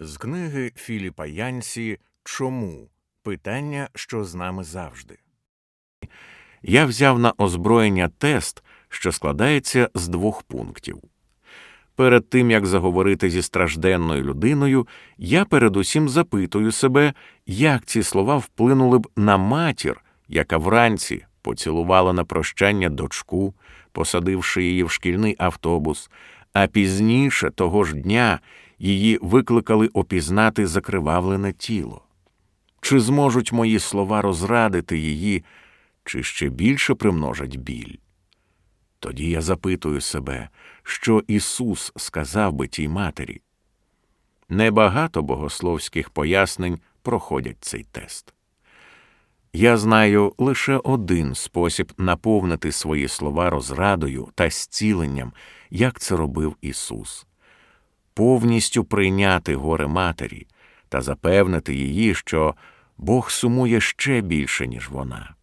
З книги Філіпа Янсі Чому? Питання, що з нами завжди. Я взяв на озброєння тест, що складається з двох пунктів. Перед тим як заговорити зі стражденною людиною, я передусім запитую себе, як ці слова вплинули б на матір, яка вранці поцілувала на прощання дочку, посадивши її в шкільний автобус, а пізніше того ж дня її викликали опізнати закривавлене тіло. Чи зможуть мої слова розрадити її, чи ще більше примножать біль? Тоді я запитую себе, що Ісус сказав би тій матері. Небагато богословських пояснень проходять цей тест. Я знаю лише один спосіб наповнити свої слова розрадою та зціленням, як це робив Ісус повністю прийняти горе матері та запевнити її, що Бог сумує ще більше, ніж вона.